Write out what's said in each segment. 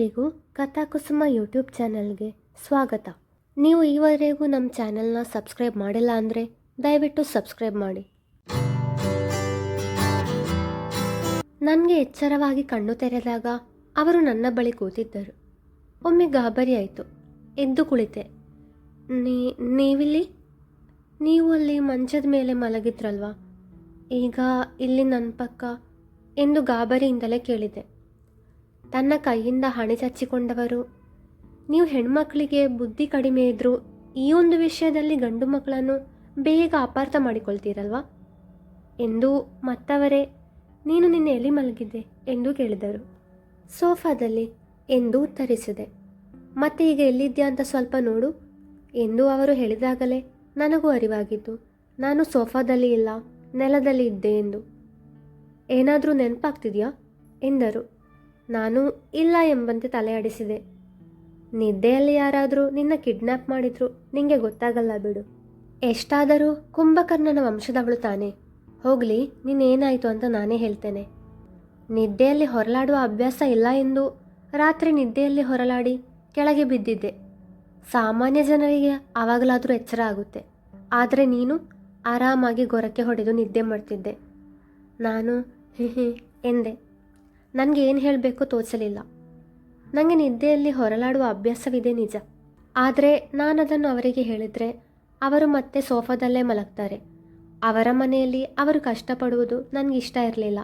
ಎಲ್ಲರಿಗೂ ಕಥಾಕುಸುಮ ಯೂಟ್ಯೂಬ್ ಚಾನಲ್ಗೆ ಸ್ವಾಗತ. ನೀವು ಈವರೆಗೂ ನಮ್ಮ ಚಾನಲ್ನ ಸಬ್ಸ್ಕ್ರೈಬ್ ಮಾಡಿಲ್ಲ ಅಂದರೆ ದಯವಿಟ್ಟು ಸಬ್ಸ್ಕ್ರೈಬ್ ಮಾಡಿ. ನನಗೆ ಎಚ್ಚರವಾಗಿ ಕಣ್ಣು ತೆರೆದಾಗ ಅವರು ನನ್ನ ಬಳಿ ಕೂತಿದ್ದರು. ಒಮ್ಮೆ ಗಾಬರಿ ಆಯಿತು. ಎದ್ದು ಕುಳಿತೆ. ನೀ, ನೀವಿಲ್ಲಿ? ನೀವು ಅಲ್ಲಿ ಮಂಚದ ಮೇಲೆ ಮಲಗಿದ್ರಲ್ವಾ? ಈಗ ಇಲ್ಲಿ ನನ್ನ ಪಕ್ಕ, ಎಂದು ಗಾಬರಿಯಿಂದಲೇ ಕೇಳಿದೆ. ತನ್ನ ಕೈಯಿಂದ ಹಣೆ ಚಚ್ಚಿಕೊಂಡವರು. ನೀವು ಹೆಣ್ಮಕ್ಳಿಗೆ ಬುದ್ಧಿ ಕಡಿಮೆ ಇದ್ದರೂ ಈ ಒಂದು ವಿಷಯದಲ್ಲಿ ಗಂಡು ಮಕ್ಕಳನ್ನು ಬೇಗ ಅಪಾರ್ಥ ಮಾಡಿಕೊಳ್ತೀರಲ್ವಾ? ಎಂದು ಮತ್ತವರೇ, ನೀನು ನಿನ್ನೆ ಎಲ್ಲಿ ಮಲಗಿದ್ದೆ ಎಂದು ಕೇಳಿದರು. ಸೋಫಾದಲ್ಲಿ ಎಂದು ಉತ್ತರಿಸಿದೆ. ಮತ್ತೆ ಈಗ ಎಲ್ಲಿದ್ಯಾ ಅಂತ ಸ್ವಲ್ಪ ನೋಡು ಎಂದು ಅವರು ಹೇಳಿದಾಗಲೇ ನನಗೂ ಅರಿವಾಗಿತ್ತು. ನಾನು ಸೋಫಾದಲ್ಲಿ ಇಲ್ಲ, ನೆಲದಲ್ಲಿ ಇದ್ದೆ ಎಂದು. ಏನಾದರೂ ನೆನಪಾಗ್ತಿದೆಯಾ? ಎಂದರು. ನಾನು ಇಲ್ಲ ಎಂಬಂತೆ ತಲೆಯಾಡಿಸಿದೆ ನಿದ್ದೆಯಲ್ಲಿ ಯಾರಾದರೂ ನಿನ್ನ ಕಿಡ್ನ್ಯಾಪ್ ಮಾಡಿದ್ರು ನಿಂಗೆ ಗೊತ್ತಾಗಲ್ಲ ಬಿಡು. ಎಷ್ಟಾದರೂ ಕುಂಭಕರ್ಣನ ವಂಶದವಳು ತಾನೆ. ಹೋಗಲಿ, ನೀನೇನಾಯಿತು ಅಂತ ನಾನೇ ಹೇಳ್ತೇನೆ. ನಿದ್ದೆಯಲ್ಲಿ ಹೊರಲಾಡುವ ಅಭ್ಯಾಸ ಇಲ್ಲ ಎಂದು ರಾತ್ರಿ ನಿದ್ದೆಯಲ್ಲಿ ಹೊರಲಾಡಿ ಕೆಳಗೆ ಬಿದ್ದಿದ್ದೆ. ಸಾಮಾನ್ಯ ಜನರಿಗೆ ಆವಾಗಲಾದರೂ ಎಚ್ಚರ ಆಗುತ್ತೆ. ಆದರೆ ನೀನು ಆರಾಮಾಗಿ ಗೊರಕೆ ಹೊಡೆದು ನಿದ್ದೆ ಮಾಡ್ತಿದ್ದೆ. ನಾನು ಹಿ, ಎಂದೆ. ನನಗೆ ಏನು ಹೇಳಬೇಕು ತೋಚಲಿಲ್ಲ ನನಗೆ ನಿದ್ದೆಯಲ್ಲಿ ಹೊರಲಾಡುವ ಅಭ್ಯಾಸವಿದೆ ನಿಜ. ಆದರೆ ನಾನದನ್ನು ಅವರಿಗೆ ಹೇಳಿದರೆ ಅವರು ಮತ್ತೆ ಸೋಫಾದಲ್ಲೇ ಮಲಗ್ತಾರೆ. ಅವರ ಮನೆಯಲ್ಲಿ ಅವರು ಕಷ್ಟಪಡುವುದು ಇಷ್ಟ ಇರಲಿಲ್ಲ.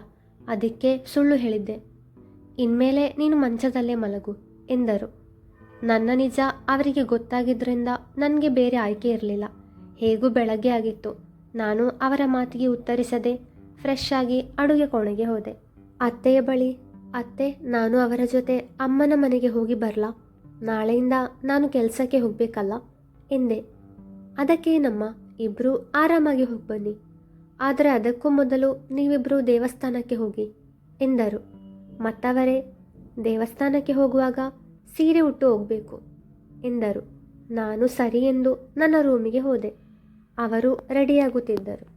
ಅದಕ್ಕೆ ಸುಳ್ಳು ಹೇಳಿದ್ದೆ. ಇನ್ಮೇಲೆ ನೀನು ಮಂಚದಲ್ಲೇ ಮಲಗು ಎಂದರು. ನನ್ನ ನಿಜ ಅವರಿಗೆ ಗೊತ್ತಾಗಿದ್ದರಿಂದ ನನಗೆ ಬೇರೆ ಆಯ್ಕೆ ಇರಲಿಲ್ಲ. ಹೇಗೂ ಬೆಳಗ್ಗೆ ಆಗಿತ್ತು. ನಾನು ಅವರ ಮಾತಿಗೆ ಉತ್ತರಿಸದೆ ಫ್ರೆಶ್ ಆಗಿ ಅಡುಗೆ ಕೋಣೆಗೆ ಹೋದೆ. ಅತ್ತೆಯ ಬಳಿ, ಅತ್ತೆ, ನಾನು ಅವರ ಜೊತೆ ಅಮ್ಮನ ಮನೆಗೆ ಹೋಗಿ ಬರಲಾ. ನಾಳೆಯಿಂದ ನಾನು ಕೆಲಸಕ್ಕೆ ಹೋಗಬೇಕಲ್ಲ? ಎಂದೆ. ಅದಕ್ಕೇನಮ್ಮ ಇಬ್ಬರು ಆರಾಮಾಗಿ ಹೋಗಿ ಬನ್ನಿ ಆದರೆ ಅದಕ್ಕೂ ಮೊದಲು ನೀವಿಬ್ಬರೂ ದೇವಸ್ಥಾನಕ್ಕೆ ಹೋಗಿ, ಎಂದರು. ಮತ್ತವರೇ, ದೇವಸ್ಥಾನಕ್ಕೆ ಹೋಗುವಾಗ ಸೀರೆ ಉಟ್ಟು ಹೋಗಬೇಕು, ಎಂದರು. ನಾನು ಸರಿ ಎಂದು ನನ್ನ ರೂಮಿಗೆ ಹೋದೆ. ಅವರು ರೆಡಿಯಾಗುತ್ತಿದ್ದರು.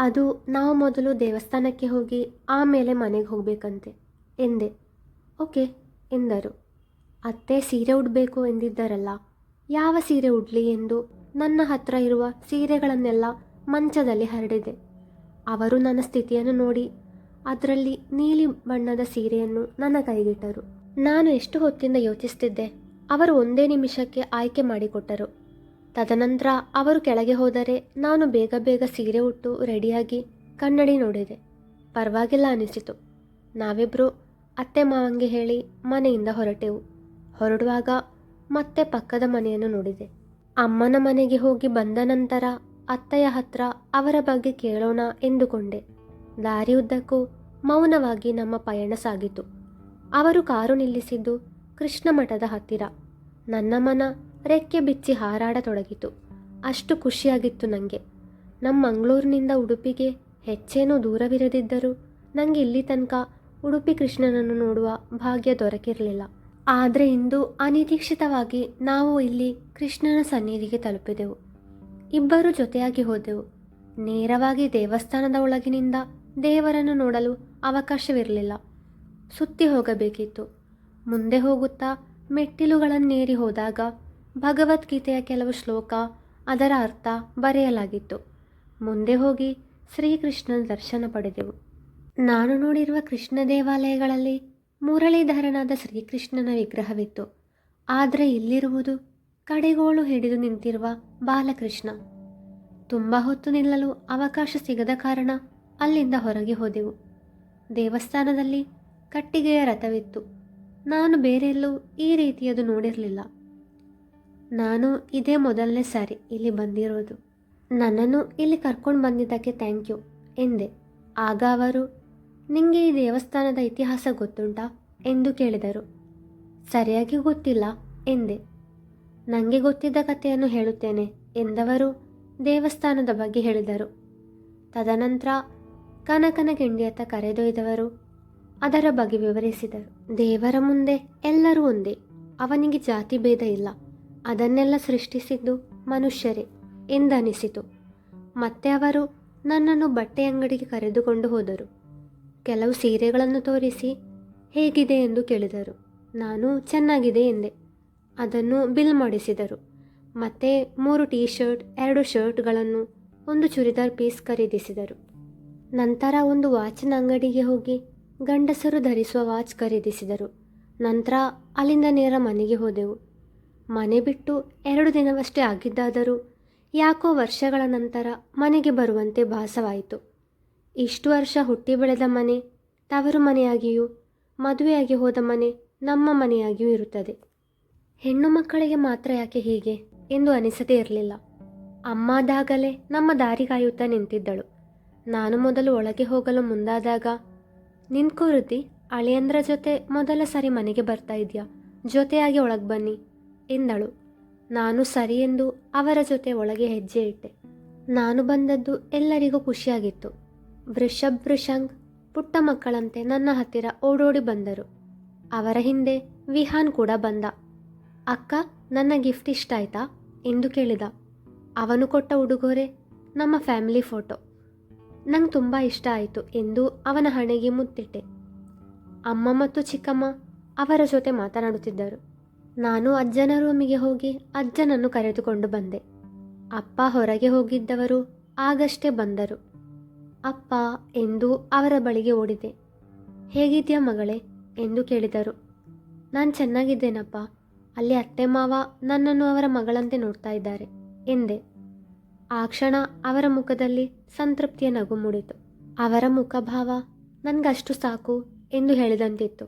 ಅದು ನಾವು ಮೊದಲು ದೇವಸ್ಥಾನಕ್ಕೆ ಹೋಗಿ ಆಮೇಲೆ ಮನೆಗೆ ಹೋಗಬೇಕಂತೆ. ಎಂದೆ. ಓಕೆ, ಎಂದರು. ಅತ್ತೆ ಸೀರೆ ಉಡಬೇಕು ಎಂದಿದ್ದರಲ್ಲ, ಯಾವ ಸೀರೆ ಉಡಲಿ ಎಂದು ನನ್ನ ಹತ್ರ ಇರುವ ಸೀರೆಗಳನ್ನೆಲ್ಲ ಮಂಚದಲ್ಲಿ ಹರಡಿದೆ. ಅವರು ನನ್ನ ಸ್ಥಿತಿಯನ್ನು ನೋಡಿ ಅದರಲ್ಲಿ ನೀಲಿ ಬಣ್ಣದ ಸೀರೆಯನ್ನು ನನ್ನ ಕೈಗಿಟ್ಟರು. ನಾನು ಎಷ್ಟು ಹೊತ್ತಿಂದ ಯೋಚಿಸ್ತಿದ್ದೆ, ಅವರು ಒಂದೇ ನಿಮಿಷಕ್ಕೆ ಆಯ್ಕೆ ಮಾಡಿಕೊಟ್ಟರು. ತದನಂತರ ಅವರು ಕೆಳಗೆ ಹೋದರೆ ನಾನು ಬೇಗ ಬೇಗ ಸೀರೆ ಉಟ್ಟು ರೆಡಿಯಾಗಿ ಕನ್ನಡಿ ನೋಡಿದೆ. ಪರವಾಗಿಲ್ಲ ಅನಿಸಿತು. ನಾವಿಬ್ಬರು ಅತ್ತೆ ಮಾವಂಗೆ ಹೇಳಿ ಮನೆಯಿಂದ ಹೊರಟೆವು. ಹೊರಡುವಾಗ ಮತ್ತೆ ಪಕ್ಕದ ಮನೆಯನ್ನು ನೋಡಿದೆ. ಅಮ್ಮನ ಮನೆಗೆ ಹೋಗಿ ಬಂದ ನಂತರ ಅತ್ತೆಯ ಹತ್ರ ಅವರ ಬಗ್ಗೆ ಕೇಳೋಣ ಎಂದುಕೊಂಡೆ. ದಾರಿಯುದ್ದಕ್ಕೂ ಮೌನವಾಗಿ ನಮ್ಮ ಪಯಣ ಸಾಗಿತು. ಅವರು ಕಾರು ನಿಲ್ಲಿಸಿದ್ದು ಕೃಷ್ಣ ಮಠದ ಹತ್ತಿರ. ನನ್ನ ಮನ ರೆಕ್ಕೆ ಬಿಚ್ಚಿ ಹಾರಾಡತೊಡಗಿತು. ಅಷ್ಟು ಖುಷಿಯಾಗಿತ್ತು ನನಗೆ ನಮ್ಮ ಮಂಗಳೂರಿನಿಂದ ಉಡುಪಿಗೆ ಹೆಚ್ಚೇನೂ ದೂರವಿರದಿದ್ದರೂ ನನಗೆ ಇಲ್ಲಿ ತನಕ ಉಡುಪಿ ಕೃಷ್ಣನನ್ನು ನೋಡುವ ಭಾಗ್ಯ ದೊರಕಿರಲಿಲ್ಲ. ಆದರೆ ಇಂದು ಅನಿರೀಕ್ಷಿತವಾಗಿ ನಾವು ಇಲ್ಲಿ ಕೃಷ್ಣನ ಸನ್ನಿಧಿಗೆ ತಲುಪಿದೆವು. ಇಬ್ಬರು ಜೊತೆಯಾಗಿ ಹೋದೆವು. ನೇರವಾಗಿ ದೇವಸ್ಥಾನದ ಒಳಗಿನಿಂದ ದೇವರನ್ನು ನೋಡಲು ಅವಕಾಶವಿರಲಿಲ್ಲ. ಸುತ್ತಿ ಹೋಗಬೇಕಿತ್ತು. ಮುಂದೆ ಹೋಗುತ್ತಾ ಮೆಟ್ಟಿಲುಗಳನ್ನೇರಿ ಹೋದಾಗ ಭಗವದ್ಗೀತೆಯ ಕೆಲವು ಶ್ಲೋಕ ಅದರ ಅರ್ಥ ಬರೆಯಲಾಗಿತ್ತು. ಮುಂದೆ ಹೋಗಿ ಶ್ರೀಕೃಷ್ಣನ ದರ್ಶನ ಪಡೆದೆವು. ನಾನು ನೋಡಿರುವ ಕೃಷ್ಣ ದೇವಾಲಯಗಳಲ್ಲಿ ಮುರಳೀಧರನಾದ ಶ್ರೀಕೃಷ್ಣನ ವಿಗ್ರಹವಿತ್ತು. ಆದರೆ ಇಲ್ಲಿರುವುದು ಕಡೆಗೋಳು ಹಿಡಿದು ನಿಂತಿರುವ ಬಾಲಕೃಷ್ಣ. ತುಂಬ ಹೊತ್ತು ನಿಲ್ಲಲು ಅವಕಾಶ ಸಿಗದ ಕಾರಣ ಅಲ್ಲಿಂದ ಹೊರಗೆ ಹೋದೆವು. ದೇವಸ್ಥಾನದಲ್ಲಿ ಕಟ್ಟಿಗೆಯ ರಥವಿತ್ತು. ನಾನು ಬೇರೆಲ್ಲೂ ಈ ರೀತಿಯದು ನೋಡಿರಲಿಲ್ಲ. ನಾನು ಇದೇ ಮೊದಲನೇ ಸಾರಿ ಇಲ್ಲಿ ಬಂದಿರೋದು. ನನ್ನನ್ನು ಇಲ್ಲಿ ಕರ್ಕೊಂಡು ಬಂದಿದ್ದಕ್ಕೆ ಥ್ಯಾಂಕ್ ಯು ಎಂದೆ. ಆಗ ಅವರು ನಿಮಗೆ ಈ ದೇವಸ್ಥಾನದ ಇತಿಹಾಸ ಗೊತ್ತುಂಟಾ? ಎಂದು ಕೇಳಿದರು. ಸರಿಯಾಗಿ ಗೊತ್ತಿಲ್ಲ, ಎಂದೆ. ನನಗೆ ಗೊತ್ತಿದ್ದ ಕಥೆಯನ್ನು ಹೇಳುತ್ತೇನೆ, ಎಂದವರು ದೇವಸ್ಥಾನದ ಬಗ್ಗೆ ಹೇಳಿದರು. ತದನಂತರ ಕನಕನ ಗಿಂಡಿಯತ್ತ ಕರೆದೊಯ್ದವರು ಅದರ ಬಗ್ಗೆ ವಿವರಿಸಿದರು. ದೇವರ ಮುಂದೆ ಎಲ್ಲರೂ ಒಂದೇ, ಅವನಿಗೆ ಜಾತಿ ಭೇದ ಇಲ್ಲ. ಅದನ್ನೆಲ್ಲ ಸೃಷ್ಟಿಸಿದ್ದು ಮನುಷ್ಯರೇ ಎಂದನಿಸಿತು. ಮತ್ತೆ ಅವರು ನನ್ನನ್ನು ಬಟ್ಟೆ ಅಂಗಡಿಗೆ ಕರೆದುಕೊಂಡು ಹೋದರು. ಕೆಲವು ಸೀರೆಗಳನ್ನು ತೋರಿಸಿ ಹೇಗಿದೆ ಎಂದು ಕೇಳಿದರು. ನಾನು ಚೆನ್ನಾಗಿದೆ ಎಂದೆ. ಅದನ್ನು ಬಿಲ್ ಮಾಡಿಸಿದರು. ಮತ್ತೆ ಮೂರು ಟೀ ಶರ್ಟ್ ಎರಡು ಶರ್ಟ್ಗಳನ್ನು, ಒಂದು ಚೂರಿದಾರ್ ಪೀಸ್ ಖರೀದಿಸಿದರು. ನಂತರ ಒಂದು ವಾಚಿನ ಅಂಗಡಿಗೆ ಹೋಗಿ ಗಂಡಸರು ಧರಿಸುವ ವಾಚ್ ಖರೀದಿಸಿದರು. ನಂತರ ಅಲ್ಲಿಂದ ನೇರ ಮನೆಗೆ ಹೋದೆವು. ಮನೆ ಬಿಟ್ಟು ಎರಡು ದಿನವಷ್ಟೇ ಆಗಿದ್ದಾದರೂ ಯಾಕೋ ವರ್ಷಗಳ ನಂತರ ಮನೆಗೆ ಬರುವಂತೆ ಭಾಸವಾಯಿತು. ಇಷ್ಟು ವರ್ಷ ಹುಟ್ಟಿ ಬೆಳೆದ ಮನೆ, ತವರು ಮನೆಯಾಗಿಯೂ, ಮದುವೆಯಾಗಿ ಹೋದ ಮನೆ ನಮ್ಮ ಮನೆಯಾಗಿಯೂ ಇರುತ್ತದೆ. ಹೆಣ್ಣು ಮಕ್ಕಳಿಗೆ ಮಾತ್ರ ಯಾಕೆ ಹೀಗೆ ಎಂದು ಅನಿಸದೇ ಇರಲಿಲ್ಲ. ಅಮ್ಮಾದಾಗಲೇ ನಮ್ಮ ದಾರಿ ಕಾಯುತ್ತಾ ನಿಂತಿದ್ದಳು. ನಾನು ಮೊದಲು ಒಳಗೆ ಹೋಗಲು ಮುಂದಾದಾಗ, ನಿಂತ್ಕೋ ವೃದ್ಧಿ ಅಳಿಯಂದ್ರ ಜೊತೆ ಮೊದಲ ಸಾರಿ ಮನೆಗೆ ಬರ್ತಾ ಇದೆಯಾ? ಜೊತೆಯಾಗಿ ಒಳಗೆ ಬನ್ನಿ. ಎಂದಳು. ನಾನು ಸರಿ ಎಂದು ಅವರ ಜೊತೆ ಒಳಗೆ ಹೆಜ್ಜೆ ಇಟ್ಟೆ. ನಾನು ಬಂದದ್ದು ಎಲ್ಲರಿಗೂ ಖುಷಿಯಾಗಿತ್ತು. ವೃಷಭ್ ವೃಷಂಗ್ ಪುಟ್ಟ ಮಕ್ಕಳಂತೆ ನನ್ನ ಹತ್ತಿರ ಓಡೋಡಿ ಬಂದರು. ಅವರ ಹಿಂದೆ ವಿಹಾನ್ ಕೂಡ ಬಂದ. ಅಕ್ಕ, ನನ್ನ ಗಿಫ್ಟ್ ಇಷ್ಟ ಆಯ್ತಾ? ಎಂದು ಕೇಳಿದ. ಅವನು ಕೊಟ್ಟ ಉಡುಗೊರೆ, ನಮ್ಮ ಫ್ಯಾಮಿಲಿ ಫೋಟೋ. ನಂಗೆ ತುಂಬ ಇಷ್ಟ ಆಯಿತು ಎಂದು ಅವನ ಹಣೆಗೆ ಮುತ್ತಿಟ್ಟೆ. ಅಮ್ಮ ಮತ್ತು ಚಿಕ್ಕಮ್ಮ ಅವರ ಜೊತೆ ಮಾತನಾಡುತ್ತಿದ್ದರು. ನಾನು ಅಜ್ಜನ ರೂಮಿಗೆ ಹೋಗಿ ಅಜ್ಜನನ್ನು ಕರೆದುಕೊಂಡು ಬಂದೆ. ಅಪ್ಪ ಹೊರಗೆ ಹೋಗಿದ್ದವರು ಆಗಷ್ಟೇ ಬಂದರು. ಅಪ್ಪ ಎಂದು ಅವರ ಬಳಿಗೆ ಓಡಿದೆ. ಹೇಗಿದ್ಯ ಮಗಳೇ? ಎಂದು ಕೇಳಿದರು. ನಾನು ಚೆನ್ನಾಗಿದ್ದೇನಪ್ಪ. ಅಲ್ಲಿ ಅತ್ತೆ ಮಾವ ನನ್ನನ್ನು ಅವರ ಮಗಳಂತೆ ನೋಡ್ತಾ ಇದ್ದಾರೆ, ಎಂದೆ. ಆ ಕ್ಷಣ ಅವರ ಮುಖದಲ್ಲಿ ಸಂತೃಪ್ತಿಯ ನಗು ಮೂಡಿತು. ಅವರ ಮುಖಭಾವ ನನಗಷ್ಟು ಸಾಕು ಎಂದು ಹೇಳಿದಂತಿತ್ತು.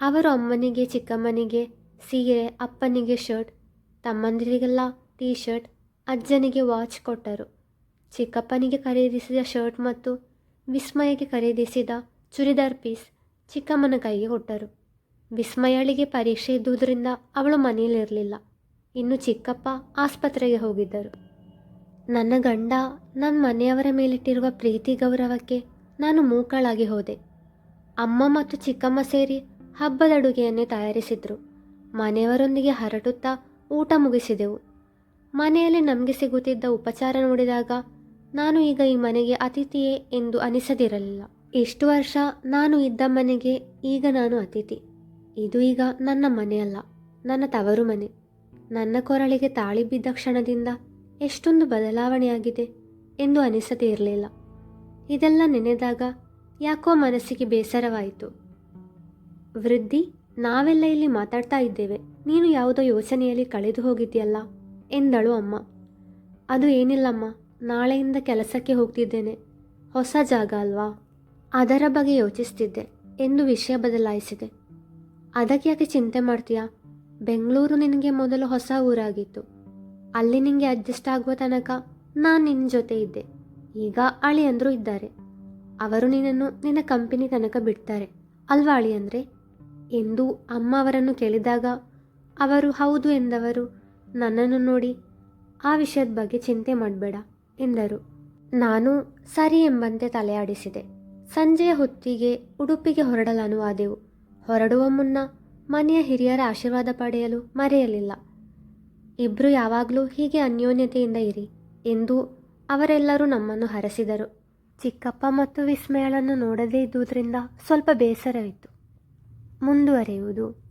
ಅವರು ಅಮ್ಮನಿಗೆ ಚಿಕ್ಕಮ್ಮನಿಗೆ ಸೀರೆ ಅಪ್ಪನಿಗೆ ಶರ್ಟ್, ತಮ್ಮಂದಿರಿಗೆಲ್ಲ ಟೀ ಶರ್ಟ್ ಅಜ್ಜನಿಗೆ ವಾಚ್ ಕೊಟ್ಟರು. ಚಿಕ್ಕಪ್ಪನಿಗೆ ಖರೀದಿಸಿದ ಶರ್ಟ್ ಮತ್ತು ವಿಸ್ಮಯಕ್ಕೆ ಖರೀದಿಸಿದ ಚೂರಿದಾರ್ ಪೀಸ್ ಚಿಕ್ಕಮ್ಮನ ಕೈಗೆ ಕೊಟ್ಟರು. ವಿಸ್ಮಯಳಿಗೆ ಪರೀಕ್ಷೆ ಇದ್ದುದರಿಂದ ಅವಳು ಮನೆಯಲ್ಲಿರಲಿಲ್ಲ. ಇನ್ನು ಚಿಕ್ಕಪ್ಪ ಆಸ್ಪತ್ರೆಗೆ ಹೋಗಿದ್ದರು. ನನ್ನ ಗಂಡ ನನ್ನ ಮನೆಯವರ ಮೇಲಿಟ್ಟಿರುವ ಪ್ರೀತಿ ಗೌರವಕ್ಕೆ ನಾನು ಮೂಕಳಾಗಿ ಹೋದೆ. ಅಮ್ಮ ಮತ್ತು ಚಿಕ್ಕಮ್ಮ ಸೇರಿ ಹಬ್ಬದ ಅಡುಗೆಯನ್ನೇ ತಯಾರಿಸಿದ್ರು. ಮನೆಯವರೊಂದಿಗೆ ಹರಟುತ್ತಾ ಊಟ ಮುಗಿಸಿದೆವು. ಮನೆಯಲ್ಲಿ ನಮಗೆ ಸಿಗುತ್ತಿದ್ದ ಉಪಚಾರ ನೋಡಿದಾಗ ನಾನು ಈಗ ಈ ಮನೆಗೆ ಅತಿಥಿಯೇ ಎಂದು ಅನಿಸದಿರಲಿಲ್ಲ. ಎಷ್ಟು ವರ್ಷ ನಾನು ಇದ್ದ ಮನೆಗೆ ಈಗ ನಾನು ಅತಿಥಿ. ಇದು ಈಗ ನನ್ನ ಮನೆಯಲ್ಲ ನನ್ನ ತವರು ಮನೆ. ನನ್ನ ಕೊರಳಿಗೆ ತಾಳಿ ಬಿದ್ದ ಕ್ಷಣದಿಂದ ಎಷ್ಟೊಂದು ಬದಲಾವಣೆಯಾಗಿದೆ ಎಂದು ಅನಿಸದೇ ಇರಲಿಲ್ಲ ಇದೆಲ್ಲ ನೆನೆದಾಗ ಯಾಕೋ ಮನಸ್ಸಿಗೆ ಬೇಸರವಾಯಿತು. ವೃದ್ಧಿ ನಾವೆಲ್ಲ ಇಲ್ಲಿ ಮಾತಾಡ್ತಾ ಇದ್ದೇವೆ. ನೀನು ಯಾವುದೋ ಯೋಚನೆಯಲ್ಲಿ ಕಳೆದು ಹೋಗಿದ್ಯಲ್ಲ ಎಂದಳು ಅಮ್ಮ. ಅದು ಏನಿಲ್ಲಮ್ಮ ನಾಳೆಯಿಂದ ಕೆಲಸಕ್ಕೆ ಹೋಗ್ತಿದ್ದೇನೆ. ಹೊಸ ಜಾಗ ಅಲ್ವಾ? ಅದರ ಬಗ್ಗೆ ಯೋಚಿಸ್ತಿದ್ದೆ. ಎಂದು ವಿಷಯ ಬದಲಾಯಿಸಿದೆ. ಅದಕ್ಕೆ ಯಾಕೆ ಚಿಂತೆ ಮಾಡ್ತೀಯಾ? ಬೆಂಗಳೂರು ನಿನಗೆ ಮೊದಲು ಹೊಸ ಊರಾಗಿತ್ತು. ಅಲ್ಲಿ ನಿನಗೆ ಅಡ್ಜಸ್ಟ್ ಆಗುವ ತನಕ ನಾನು ನಿನ್ನ ಜೊತೆ ಇದ್ದೆ. ಈಗ ಅಳಿಯಂದ್ರು ಇದ್ದಾರೆ. ಅವರು ನಿನ್ನನ್ನು ನಿನ್ನ ಕಂಪನಿ ತನಕ ಬಿಡ್ತಾರೆ. ಅಲ್ವಾ ಅಳಿಯಂದ್ರೆ? ಎಂದು ಅಮ್ಮ ಅವರನ್ನು ಕೇಳಿದಾಗ, ಅವರು ಹೌದು ಎಂದವರು, ನನ್ನನ್ನು ನೋಡಿ ಆ ವಿಷಯದ ಬಗ್ಗೆ ಚಿಂತೆ ಮಾಡಬೇಡ, ಎಂದರು. ನಾನು ಸರಿ ಎಂಬಂತೆ ತಲೆಯಾಡಿಸಿದೆ. ಸಂಜೆಯ ಹೊತ್ತಿಗೆ ಉಡುಪಿಗೆ ಹೊರಡಲು ಅನುವಾದೆವು ಹೊರಡುವ ಮುನ್ನ ಮನೆಯ ಹಿರಿಯರ ಆಶೀರ್ವಾದ ಪಡೆಯಲು ಮರೆಯಲಿಲ್ಲ. ಇಬ್ಬರು ಯಾವಾಗಲೂ ಹೀಗೆ ಅನ್ಯೋನ್ಯತೆಯಿಂದ ಇರಿ, ಎಂದು ಅವರೆಲ್ಲರೂ ನಮ್ಮನ್ನು ಹರಸಿದರು. ಚಿಕ್ಕಪ್ಪ ಮತ್ತು ವಿಸ್ಮಯಳನ್ನು ನೋಡದೇ ಇದ್ದುದರಿಂದ ಸ್ವಲ್ಪ ಬೇಸರವಿತ್ತು. ಮುಂದುವರೆಯುವುದು.